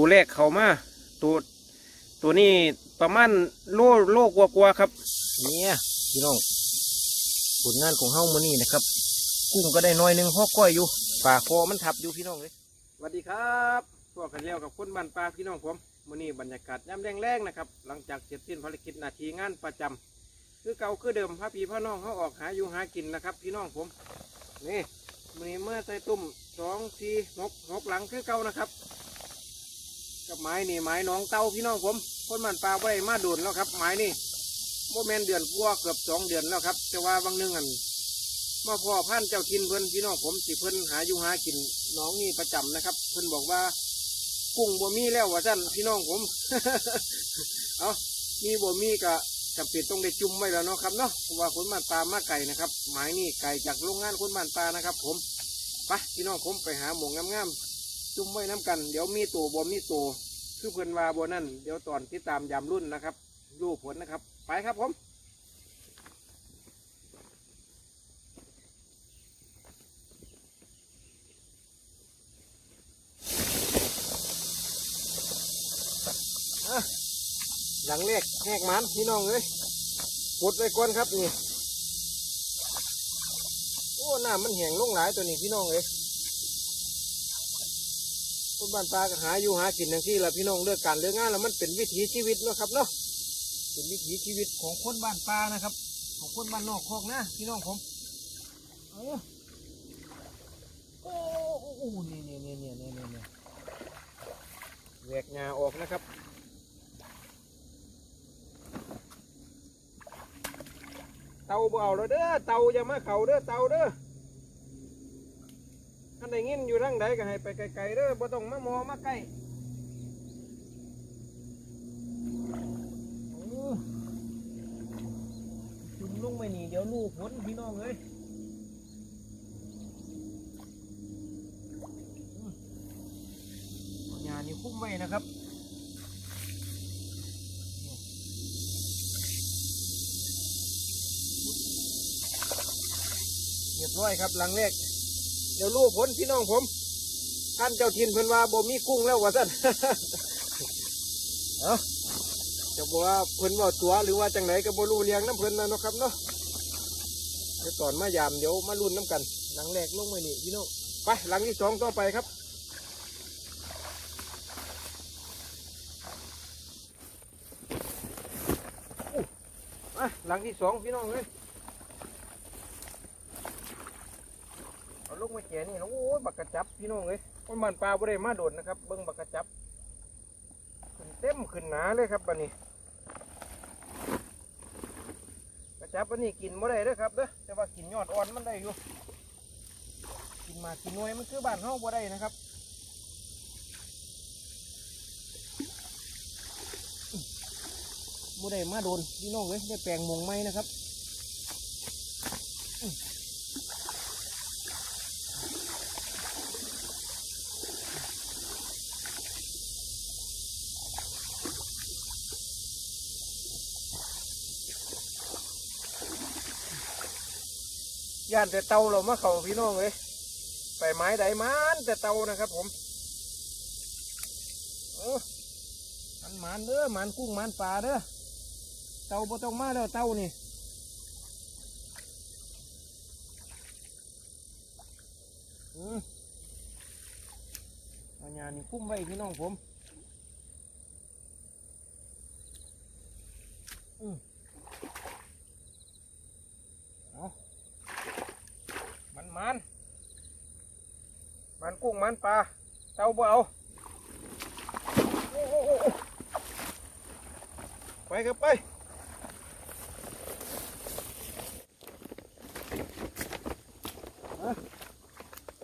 ตัวแรกเข้ามาตัวตัวนี้ประมาณโลโลกว่าๆครับ เนี่ยพี่น้องผลงานของเฮามื้อนี้นะครับ กุ้งก็ได้น้อยหนึงพ่อก้อยอยู่ปลาคอมันทับอยู่พี่น้องเลยสวัสดีครับพวกกันแล้วกับคนบ้านปลาพี่น้องผมมื้อนี้บรรยากาศย่ำแรงๆนะครับ หลังจากเสร็จสิ้นภารกิจหนาทีงานประจำคือเก่าคือเดิมพระพี่พ่อน้องเขาออกหาอยู่หากินนะครับ พี่น้องผมนี่มื้อนี้เมื่อใส่ตุ่มสองสี่หกหกหลังคือเก่านะครับ กับไม้นี่ไม้น้องเต้าพี่น้องผมคนบ้านปลาไว้มาโดนแล้วครับไม้นี่โมแมนเดือนกว่าเกือบสองเดือนแล้วครับ แต่ว่าบางนึงอันมาพ่อพันเจ้าทินเพิ่อนพี่น้องผมสิเพิ่อนหาอยู่หากินน้องนี่ประจำนะครับ เพิ่อนบอกว่า กุ้งบ่มีแล้วว่าซั่นพี่น้องผมเอามีบ่มีก็จำเป็นต้องได้จุ่มไว้แล้วเนาะครับเนาะเพราะว่าคนบ้านปลามาไก่นะครับ หมายนี่ไก่จากโรงงานคนบ้านปลานะครับ ผมไปพี่น้องผมไปหาหมองงาม จุ่มไว้น้ำกัน เดี๋ยวมีตัวบ่มีตัวคือเพิ่อนว่าบ่นั่นเดี๋ยวตอนที่ตามยามรุ่นนะครับรู้ผลนะครับ ไปครับผมหลังเลขแหกมันพี่น้องเลยกดไว้ก่อนครับนี่ โอ้น้ำมันแห้งลงหลายตัวนี้พี่น้องเลย คนบ้านปลาก็หาอยู่หากินอย่างที่ละพี่น้องเลือกการเลือกงานแล้วมันเป็นวิถีชีวิตเนาะครับเนาะเป็นวิถีชีวิตของคนบ้านปลานะครับ ของคนบ้านนอกคอกนะพี่น้องผมเอาโอ้โอ้นี่นี่นี่นี่นี่นี่แหวกงาออกนะครับเตาเอาแล้วเด้อเตาอย่ามาเข่าเด้อเตาเด้อ ท่านได้ยินอยู่ทั้งใดก็ให้ไปไกลๆเด้อบ่ต้องมามอมาใกล้โอ้จุ่มลงไปนี่เดี๋ยวลูกผลพี่น้องเอ้ยอืมเอาหญ้านี่คุ้มไว้นะครับเรียบร้อยครับหลังแรก เดี๋ยวลูกผลพี่น้องผม ท่านเจ้าทินเพิ่นว่าบ่มีกุ้งแล้วว่าสั่นเอาจะบอกว่าเพิ่นว่าตัวหรือว่าจังไหนก็บ่รู้เลี้ยงน้ำเพิ่นแล้วเนาะครับเนาะเดี๋ยวตอนมายามเดี๋ยวมาลุ้นน้ำกัน หลังแรกลงไปนี่พี่น้องไปหลังที่สองต่อไปครับอะหลังที่สองพี่น้องเลย แค่นี่แล้วโอ้ยบักกระจับพี่น้องเลยคนบ้านปลาบ่ได้มาโดดนะครับ เบิ้งบักกระจับขึ้นเต็มขึ้นหนาเลยครับบันนี้กระจับบันนี้กินบ่ได้เด้อครับเด้อแต่ว่ากินยอดอ่อนมันได้อยู่ กินมากินน่วยมันคือบ้านเฮาบ่ได้นะครับบ่ได้มาโดนพี่น้องเลยได้แปลงมงไม้นะครับ ย่านแต่เตาเรามาเขาพี่น้องเลยไปไม้ใดมันแต่เตานะครับผมเออมันหมันเด้อหมันกุ้งหมันปลาเด้อเตาบ่ต้องมาแล้วเตานี่อืมเอาญานี่คุ้มไว้พี่น้องผมอืมเอา มันมันกุ้งมันปลาเต้าเอาไปครับไปเอา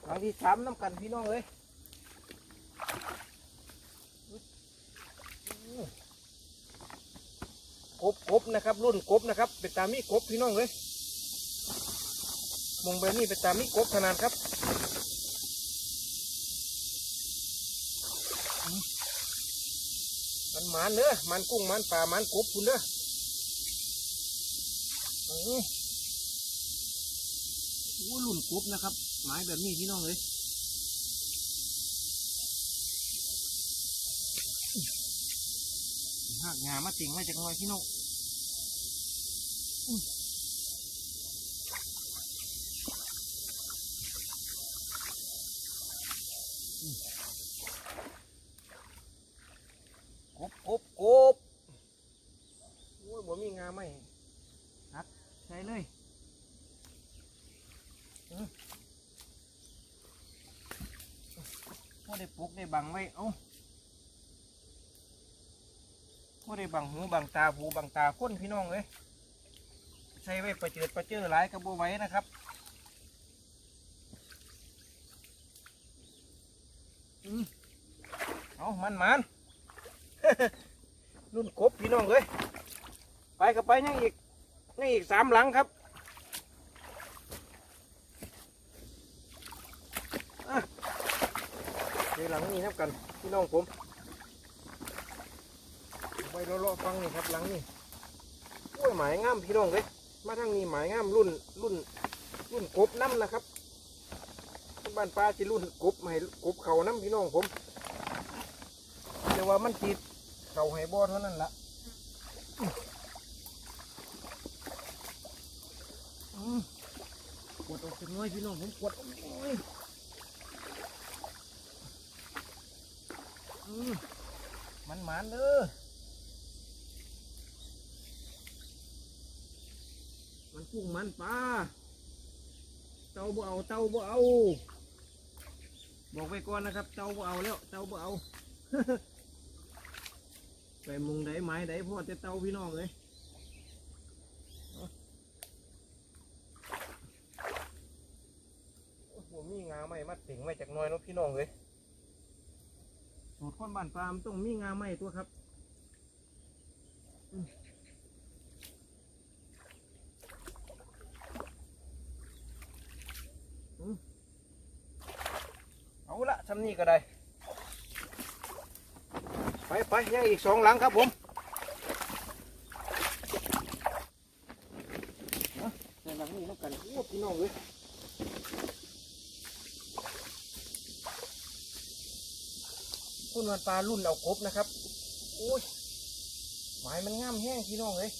หลังที่สามน้ำกันพี่น้องเลยกบกบนะครับ รุ่นกบนะครับ เป็นตามีกบพี่น้องเลย มองไปนี่ไปตามมิกบขนาดครับมันหมานเนื้อมันกุ้งมันปลามันกบคุณเด้ออือโอ้หลุ่นกบนะครับ หมายแบบนี้พี่น้องเลยหากงามาติ่งไว้จากหน้อยพี่น้องอื้ออื้อกบกบกบโอ้ยบ่มีงาไหมหักใส่เลยอื้อพอ ได้บังไว้ เอ้าก็ได้บังหูบังตาหูบังตาคนพี่น้องเลยใช้ไว้ประเจิดประเจอหลายกระโบไว้นะครับอืมเอามันมันรุ่นกบพี่น้องเลยไปกับไปยังอีกยังอีกสามหลังครับอะเดี๋ยว หลังนี้นับกันพี่น้องผมไปเลาะฟังนี่ครับหลังนี่โอ้ยหมายงามพี่น้องเลยมาทางนี้หมายงามรุ่นรุ่น รุ่นกบน้ำนะครับบ้านปลาจะรุ่นกบให้กบเขาน้ำพี่น้องผมแต่ว่ามันติดเขาให้บ่อเท่านั้นละอืมกดออกจากน้อยพี่น้องผมกดออกโอ้ย มันหมานเด้อมันกุ้งมันปลาเตาบ่เอาเตาบ่เอา บอกไว้ก่อนนะครับ เตาบ่เอาแล้วเตาบ่เอาไปมุงไดไม้ไดพ่อจะเตาพี่น้องเลยเอาโอ้โหมีงาไหมมาติ่งไว้จากน้อยเนาะพี่น้องเลย สูตรคนบ้านปลามต้องมีงาไหมตัวครับเอาละทำนี่ก็ได้ ไปไปยังอีกสองหลังครับผมเอาในหลังนี้น้ำกันโอ้พี่น้องเลย คุณวันปลารุ่นเอากบนะครับโอ้ยหมายมันง่ามแห้งพี่น้องเลย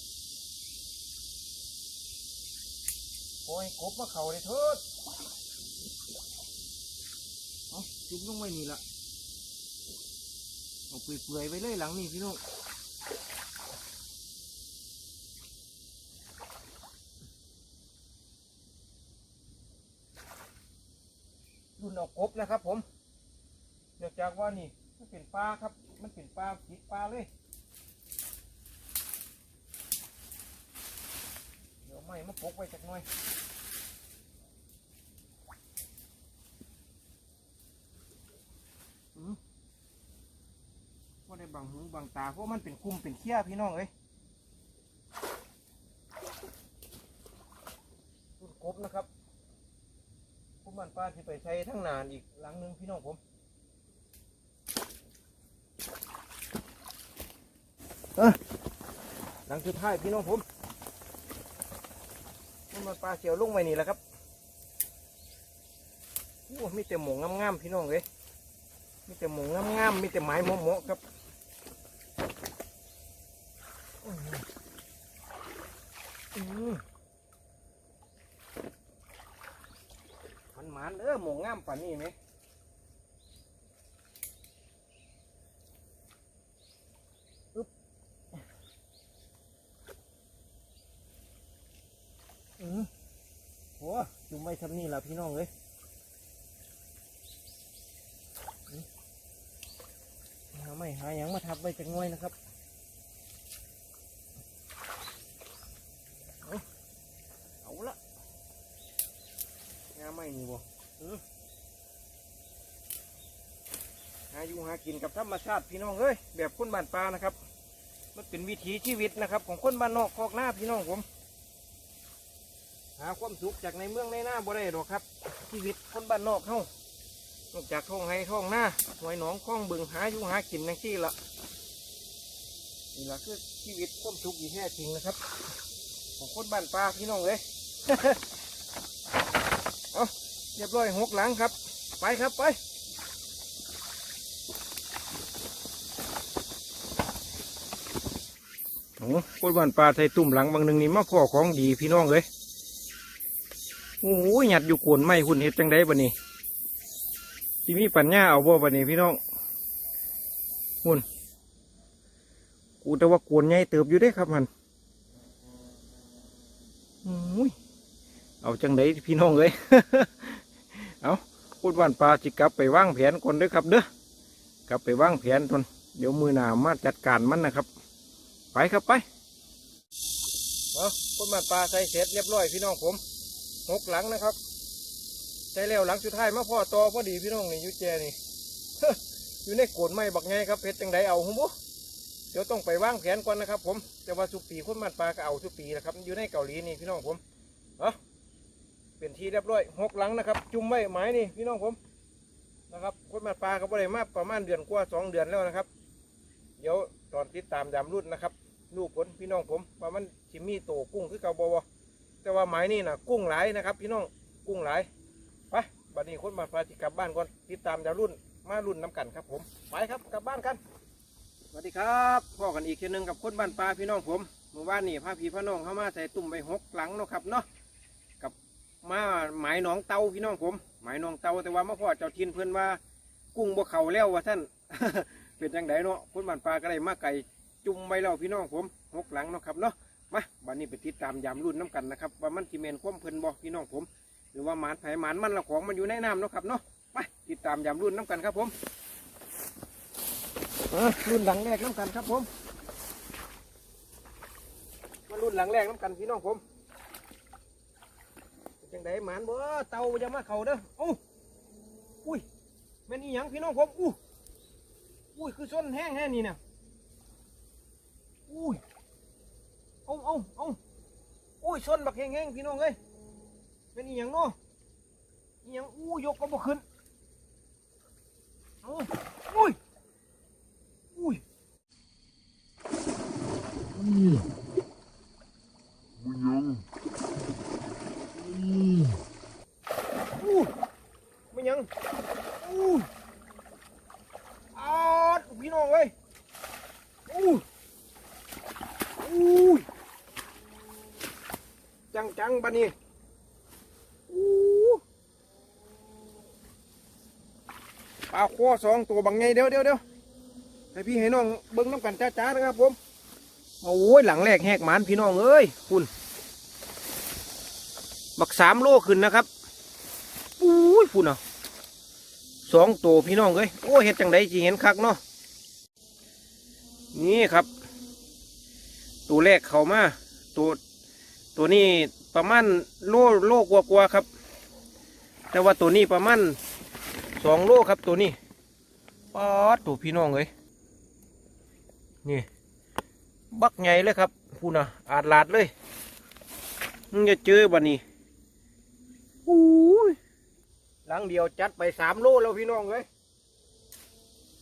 โอ้ยกบมาเข่าเลยเถิดเอาจุ่มลงไว้นี่ละเอาเปื่อยๆไปเลยหลังนี่พี่น้องรุ่นเอากบนะครับผมเนื่องจากว่านี่มัน เป็นปลาครับ มันเป็นปลาผิดปลาเลย เดี๋ยวไม่มาปกไว้จักหน่อยว่าได้บังหูบังตาเพราะมันเป็นกลุ่มเป็นเขี้ยพี่น้องเอ้ยรุ่นกบนะครับผมมันป้าที่ไปใช้ทั้งนานอีกหลังนึงพี่น้องผมเอ้อ หลังสุดท้ายพี่น้องผมมันปลาเสียวลงไว้นี่แหละครับโอ้มีแต่หมงงามๆพี่น้องเอ้ยมีแต่หมูงามๆมีแต่ไม้โมะๆครับหมันหมานเออหมูงามป่านนี้ไหมอึ๊บอือโหจุ่มไว้ ทำนี่ละพี่น้องเลยหาไม่หาอย่างมาทับไว้จากหน้อยนะครับเอาละงาไม่นี่บ่อื้อหาอยู่หากินกับธรรมชาติพี่น้องเอ้ยแบบคนบ้านปลานะครับ มันเป็นวิถีชีวิตนะครับ ของคนบ้านนอกคอกหน้าพี่น้องผม หาความสุขจากในเมืองในหน้าบ่ได้หรอกครับ ชีวิตคนบ้านนอกเฮานอกจากท้องไห้ท้องหน้าหอยหนองคล้องบึงหาอยู่หากินนังที่ละนี่ละคือชีวิตความสุขที่แท้จริงนะครับ ของคนบ้านปลาพี่น้องเลยเอาเรียบร้อยหกหลังครับ ไปครับไปโอ้คนบ้านปลาใส่ตุ่มหลังบางหนึ่งนี่มาพ่อของดีพี่น้องเลย อ้ยหยัดอยู่โกนไม่คุณเห็ดจังไดบันนี้ที่มีปัญญาเอาบ่บันนี้พี่น้องคุณกูแต่ว่าโกนใหญ่เติบอยู่เด้ครับมันโอ้ยเอาจังได้พี่น้องเลยเอาคนบ้านปลาจิกลับไปว่างแผนก่อนด้อครับเด้อกลับไปว่างแผนทนเดี๋ยวมือหนามาจัดการมันนะครับ ไปครับไปเอาคนมาปลาใส่เสร็จเรียบร้อยพี่น้องผม หกหลังนะครับใส่แล้วหลังสุดท้ายมาพ่อตอพอดีพี่น้องนี่อยูแจนี่อยู่ในโกนไม้บักไงครับเพชรจังไดเอาหุ้มบุเดี๋ยวต้องไปว่างแผนก่อนนะครับ ผมแต่ว่าสุปีคนมาปลาก็เอาสุปีนะครับ อยู่ในเกาหลีนี่พี่น้องผมเอาเป็นที่เรียบร้อยหกหลังนะครับ จุ่มไว้ไม้นี่พี่น้องผมนะครับคนมาปลาก็บ่ได้มาประมาณเดือนกว่าสองเดือนแล้วนะครับ เดี๋ยวตอนติดตามยามรุ่นนะครับลูกผลพี่น้องผมว่ามันชิมีโตกุ้งคือเกาบว แต่ว่าหมายนี่นะกุ้งหลายนะครับพี่น้องกุ้งหลายไปบัดนี้คนมาพาจิกลับบ้านก่อนติดตามยารุ่นมารุ่นน้ำกันครับผมไปครับกลับบ้านกันสวัสดีครับพ่อกันอีกทีหนึงกับคนบ้านปลาพี่น้องผมเมื่อวานนี่พาพี่พาน้องเข้ามาใส่ตุ่มไปหกหลังเนาะครับเนาะกับมาหมายหนองเตาพี่น้องผม หมายหนองเตาแต่ว่ามาพ่อเจ้าทินเพื่อนว่า กุ้งบ่เข่าแล้วว่าท่านเป็นจังไดเนาะคนบ้านปลาก็ได้มาไก่จุ่มไว้แล้วพี่น้องผมหกหลังเนาะครับเนาะ มาบัดนี้ไปติดตามยามรุ่นน้กันนะครับว่ามันจีเมนคว่ำเพลินบ่พี่น้องผม หรือว่าหมานไผ่หมานมันละของมันอยู่ในน้ำเนาะครับเนาะไปติดตามยามรุ่นน้กันครับผมรุ่นหลังแรกน้กันครับผมมารุ่นหลังแรกน้กันพี่น้องผมจังไดหมานบ่เตาจะมาเข่าเด้อเอ้อุ้ยแม่นอีหยังพี่น้องผมอู้อุ้ยคือส้นแห้งแห้งนี่เนี่ยอุ้ย เอาเอาเอาอุ้ยชนบักแห้งๆพี่น้องเอ้ยเป็นอีหยังเนาะอีหยังอู้ยกก็บ่ขึ้นเอาอุ้ยอุ้ย อู้ไม่ยังอู้อาดพี่น้องเอ้ยอู้อู้ จังจังบันนี้อู้ปลาคอสองตัวบังไงเดี๋ยวเดี๋ยวเดี๋ยวให้พี่ให้น้องเบิ้งน้ำกันจ้าๆนะครับผมโอ้ยหลังแรกแหกหมานพี่น้องเอ้ยคุณบักสามโลขึ้นนะครับอุ้ยพุ่นอะสองตัวพี่น้องเอ้ยโอ้เห็ดจังไดจีเห็นคักเนาะนี่ครับ ตัวแรกเขามาตัว ตัวนี้ประมาณโลโลกว่าๆครับ แต่ว่าตัวนี้ประมาณสองโลครับตัวนี้ป๊อดตัวพี่น้องเอ้ยนี่ บักใหญ่เลยครับพูนะอาดลาดเลยมึงจะเจอบันนี้อู้ยหลังเดียวจัดไปสามโลแล้วพี่น้องเลย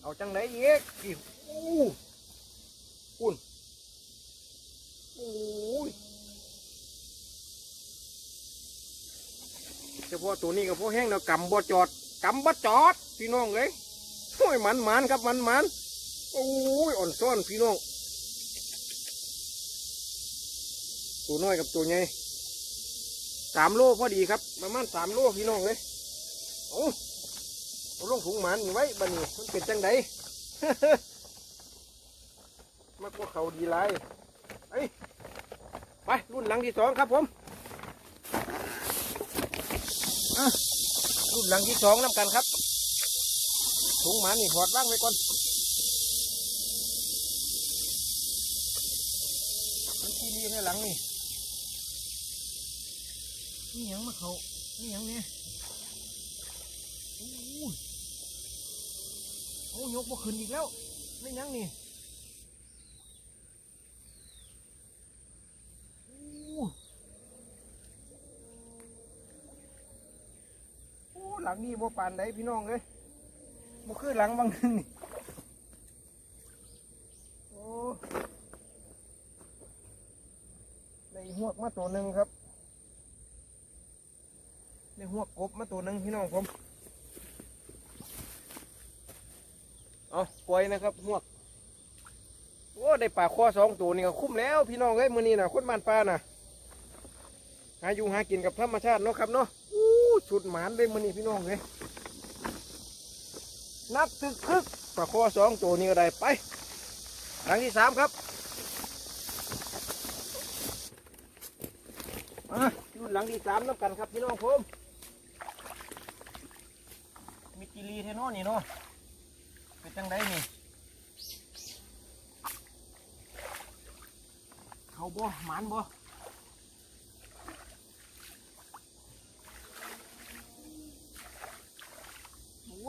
เอาจังไหนเอกอีกอู้คุณอู้ย ฉพาะตัวนี้กับพวกแห้งเนากำบ่จอดกำบ่จอด พี่น้องเลยโอ้ยมันมันครับมันมันโอ้ยอ่อนซ่อนพี่น้องตัวน้อยกับตัวใหญ่สามโลพอดีครับประมาณสามโลพี่น้องเลยเอาเอาลงถุงหมันไว้บันนี้มันเป็นจังไดมากกว่าเขาดีไรเอ้ยไปรุ่นหลังที่สองครับผมอะ รุ่นหลังที่สองน้ำกันครับถุงหมันนี่ถอดว่างไว้ก่อนมันที่นี่ให้หลังนี่นี่ยังมาเขานี่ยังเนี่ยโอ้ยโอ้ยกบ่ขึ้นอีกแล้วไม่ยังนี่โอ้ โอ้หลังนี้บ่ปานใดพี่น้องเลยบ่คือหลังบางนึงนี่โอ้ในหวกมาตัวหนึ่งครับได้หัวกบมาตัวหนึ่งพี่น้องผมเอาปล่อยนะครับหัวกโอ้ได้ปลาคอสองตัวนี่ก็คุ้มแล้ว พี่น้องเอ้ยมือนี้นะคนบ้านปลาน่ะหาอยู่หากินกับธรรมชาติเนาะครับเนาะ สุดหมานเลยมื้อนี้พี่น้องเอ้ยนับตึกคึกปลาคอสองตัวนี่ก็ได้ไปหลังที่สามครับอะรุ่นหลังที่สามน้ำกันครับพี่น้องผมมีกิรีเทน่นี่เนาะเป็นจังไดนี่เขาบ่หมันบ่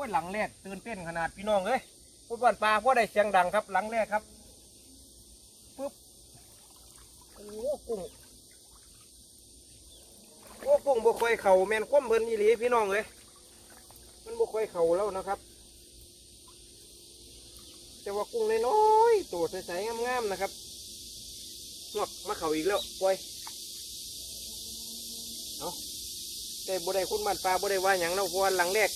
ยหลังแรกตื่นเต้นขนาดพี่น้องเอ้ยพูดบ้านปลาพ่อได้เสียงดังครับหลังแรกครับปึ๊บโอ้กุ้งโอ้กุ้งบ่ค่อยเข่าแมนคว่ำเพิ่นอีหลีพี่น้องเอ้ยมันบ่ค่อยเข่าแล้วนะครับ แต่ว่ากุ้งน้อยๆตัวใสๆงามๆนะครับงอกมาเข่าอีกแล้วปล่อยเอาได้บ่ได้คุณบ้านปลาบ่ได้ว่าอย่างเราเพราะว่าหลังแรก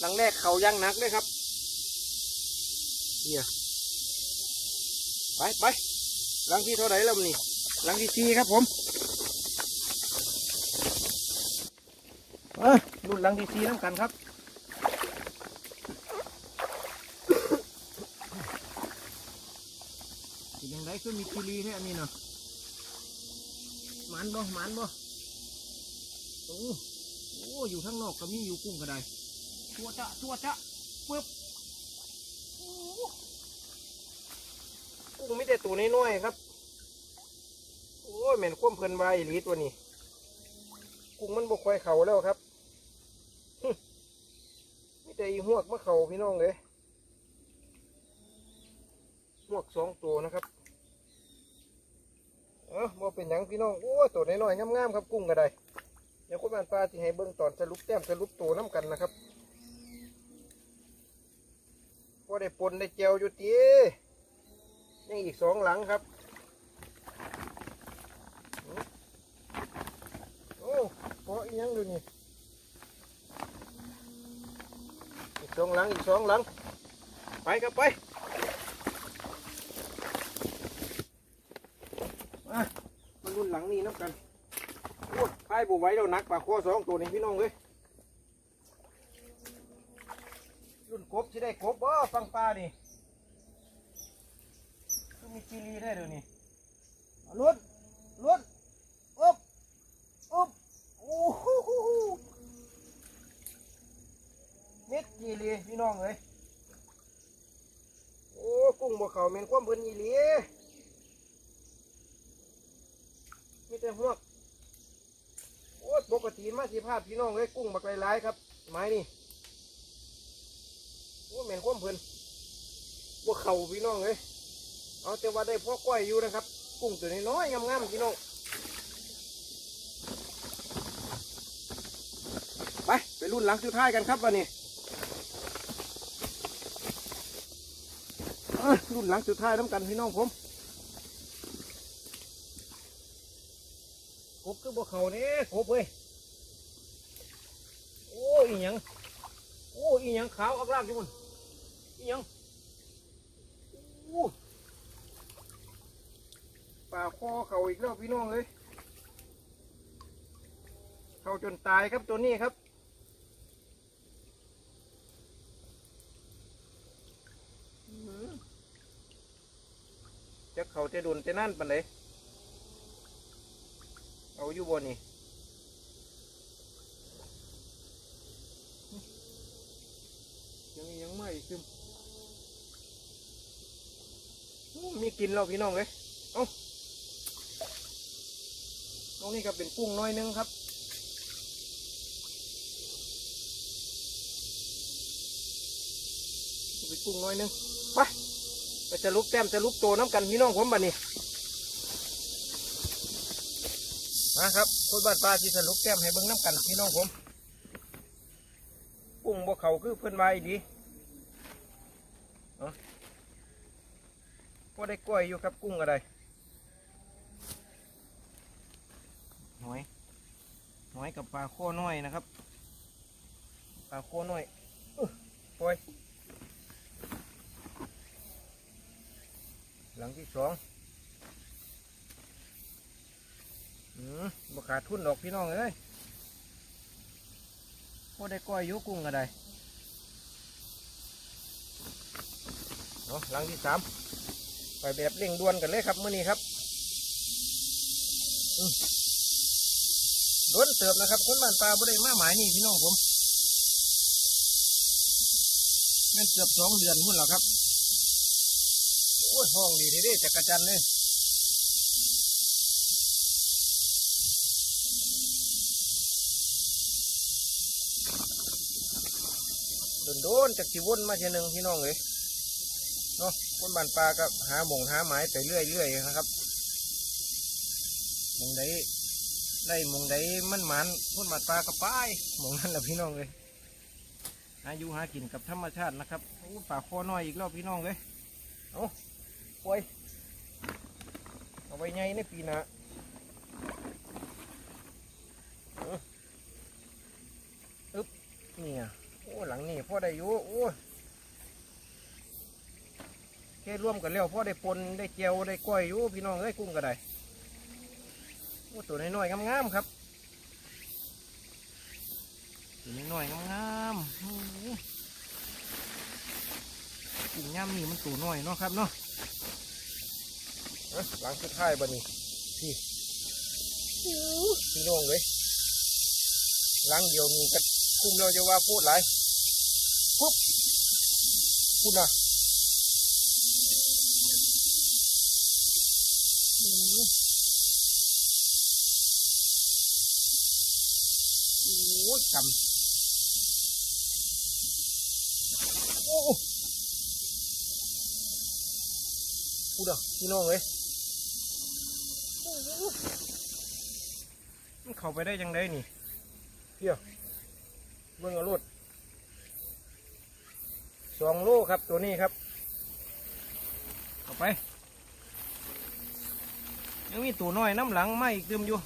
หลังแรกเขายังหนักเลยครับ เนี่ย ไปไปหลังที่เท่าไหร่แล้วนี่หลังที่สี่ครับผมอะรุ่นหลังที่สี่น้ำกันครับยังไงคือมีกิรีแท้อันนี้เนาะมันบ่มันบ่โอ้โอ้อยู่ข้างนอกก็มีอยู่กุ้งก็ได้ ชัวจะชัวจะปึ๊บกุ้งไม่แต่ตัวน้อยๆครับ โอ้ยเหม็นคว่ำเพลินใบหลีตัวนี้ กุ้งมันบกควายเขาแล้วครับฮึมีแต่อีหวกมะเขาพี่น้องเลยหวกสองตัวนะครับ เออบ่เป็นหยังพี่น้อง โอ้ยตัวน้อยๆงามๆครับกุ้งก็ได้เดี๋ยวคุณบ้านปลาที่ให้เบิ่งตอนสรุปแต้มสรุปตัวน้ำกันนะครับ พอได้ปนได้เจียวอยู่ตียังอีกสองหลังครับโอ้เพราะอีหยังดูนี่อีกสองหลังอีกสองหลัง ไปครับไปมามันรุ่นหลังนี้นับกันโอ้ยพายบุไว้เราหนักปากคอสองตัวนี้พี่น้องเลยรุ่นก บที่ได้กบบ่ฟังปลาดิคือมีจีรีได้เดี๋ยวนี้ลุ้นลุ้นอุ๊บอุ๊บโอ้โหเม็ดจีรีพี่น้องเลยโอ้กุ้งบ่เขาเมนความเบิ่นอีหลีมีแต่หวกโอ้ปกติมาสิพาดพี่น้องเลยกุ้งบักหลายๆครับไม้นี่ แม่นคว่ำเพลินว่าเข่าพี่น้องเลยเอาแต่ว่าได้พ่อก้อยอยู่นะครับ กุ้งตัวน้อยๆงามๆพี่น้องไปไปรุ่นหลังสุดท้ายกันครับวันนี้เอ้ยรุ่นหลังสุดท้ายน้ำกันพี่น้องผมกบคือบ่เขาเนี่ยกบเว้ยโอ้ยยังโอ้ยยังขาวอักลากอยู่มัน ยังปลาคอเขาอีกแล้วพี่น้องเลยเขาจนตายครับตัวนี้ครับจะเขาจะดุนจะนั่นปันเลยเอาอยู่บนนี่ยังยังไม่ซึมอู้ มีกินเราพี่น้องเลยเอาตรงนี้ก็เป็นกุ้งน้อยนึงครับเป็นกุ้งน้อยนึงไปไปจะลุกแต้มจะลุกโตน้ำกันพี่น้องผมบัดนี้มาครับคนบ้านปลาที่สรุปแก้มให้เบิ่งน้ำกันพี่น้องผมกุ้งบ่เขาคือเพิ่อนไว้ดี ก็ได้กล้วยอยู่ครับกุ้งอะไรหอยหอยกับปลาโคน้อยนะครับ ปลาโคน้อยอื้อปล่อยหลังที่สองอืมบ่ขาดทุนดอกพี่น้องเอ้ยพอได้ก้อยอยุกุ้งก็ได้เนาะหลังที่สาม ไปแบบเร่งด่วนกันเลยครับเมื้อนี้ครับอืมโดนเติบนะครับ คนบ้านปลาบ่ได้มาหมายนี่พี่น้องผมแม่นเกือบสองเดือนพุ่นแล้วครับโอ้ยห้องดีทีเดีจักรจันทร์เลยโดนๆจากสิวนมาเช่นหนึ่งพี่น้องเลยเนาะ คนบ้านปลาก็หาหมงหาหมายไปเรื่อยๆนะครับมงใดได้มงใดมันหมันคนบ้านปลาก็ไปหมงนั่นแหละพี่น้องเลยหาอยู่หากินกับธรรมชาตินะครับโอ้ป่าคอน้อยอีกแล้วพี่น้องเลยปล่อยเอาไว้ไงในปีหน้าอาอึ๊บเนี่ยโอ้หลังนี่พ่อได้อยู่โอ้ ค่ร่วมกันแล้วพ่อได้ปนได้เจียวได้ก้อยอยู่พี่น้องเอ้ยกุ้งก็ได้โอ้ตัวน้อยๆงามๆครับตัวน้อยๆงามๆโอ้โหกุ้งย่ำนี่มันตัวน้อยเนาะครับเนาะอะหลังสุดท้ายบันนี้พี่พี่น้องเลยหลังเดียวนี่ก็คุ้มเราจะว่าพูดหลายปุ๊บพูดนะ โอ้ยจำโอ้พูดอะพี่น้องเลยมันเข้าไปได้ยังไงนี่เพี้ยเบิ่งเอารถสองโลครับตัวนี้ครับเข้าไป ยังมีตัวน้อยน้ำหลังไม่อีกเติมอยู่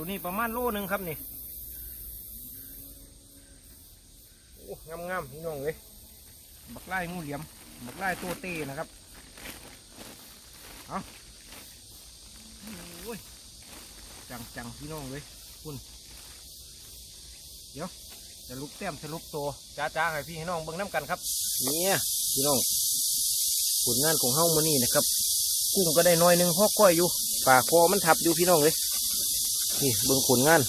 ตัวนี้ประมาณโลหนึ่งครับนี่โอ้งามๆพี่น้องเลยบักไล่งูเหลี่ยม บักไล่ตัวเต้นะครับเอาโอ้ยจังจังพี่น้องเลยคุณเดี๋ยวจะลุกแต้มจะลุกโตจ้าจ้าให้พี่ให้น้องเบิ่งน้ำกันครับเนี่ยพี่น้องผลงานของเฮ้ามานี่นะครับ กุ้งก็ได้น้อยหนึงหอกก้อยอยู่ปากคอมันทับอยู่พี่น้องเลย นี่เบิ่งผลงาน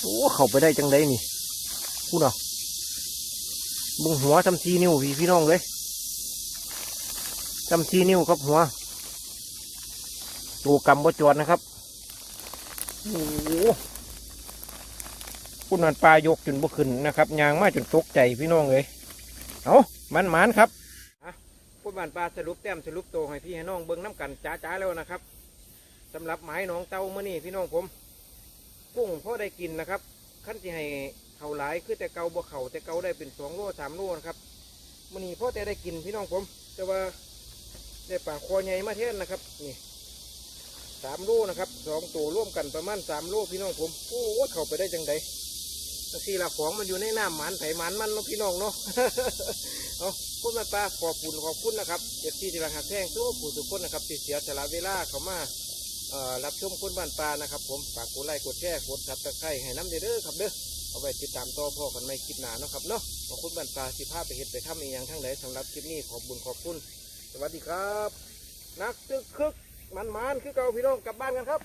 โอ้เข้าไปได้จังไดนี่พูดเอาเบิ่งหัวทำทีนิ้วพี่พี่น้องเลยจำทีนิ้วครับหัวตัวกำบ่จวนนะครับโอ้โหคุณนันปลายกจนบ่ขึ้นนะครับยางมาจนตกใจพี่น้องเลยเอามันมานครับคุณบ้านปลาสรุปแต้มสรุปโตให้พี่ให้น้องเบิ้งน้ำกันจ้าจ้าแล้วนะครับสำหรับหมายหน้องเต้าเมื่อนี้พี่น้องผม กุ้งพ่อได้กินนะครับขั้นที่ให้เขาหลายคือแต่เกาบ่เขาแต่เกาได้เป็นสองโลสามโลนะครับมื่อนี้พ่อแต่ได้กินพี่น้องผม แต่ว่าได้ปลาคอใหญ่มาเทศนะครับนี่สามโลนะครับสองตัวร่วมกันประมาณสามโลพี่น้องผมโอ้โหเข้าไปได้จังไดตัทีละของมันอยู่ในน้ำหมันไถหมันมันเนาะพี่น้องเนาะเอาพูดมาปลาขอบคุณขอบคุณนะครับเจ็ดที่ที่รักหักแท่งทุกผู้ทุกคนนะครับที่เสียสละเวลาเขามา รับชมคุณบ้านปลานะครับ ผมฝากกดไลค์กดแชร์กดซับสไครต์ให้น้ำเด้อครับเด้อเอาไว้ติดตามต่อพ่อกันไม่คิดหนาเนาะครับเนาะขอบคุณบ้านปลาสิภาพไปเห็ดไปทำอีกอย่างทั้งหลายสำหรับคลิปนี้ขอบบุญขอบคุณ สวัสดีครับ นักตึกคึกมันมันคือเก่าพี่น้องกลับบ้านกันครับ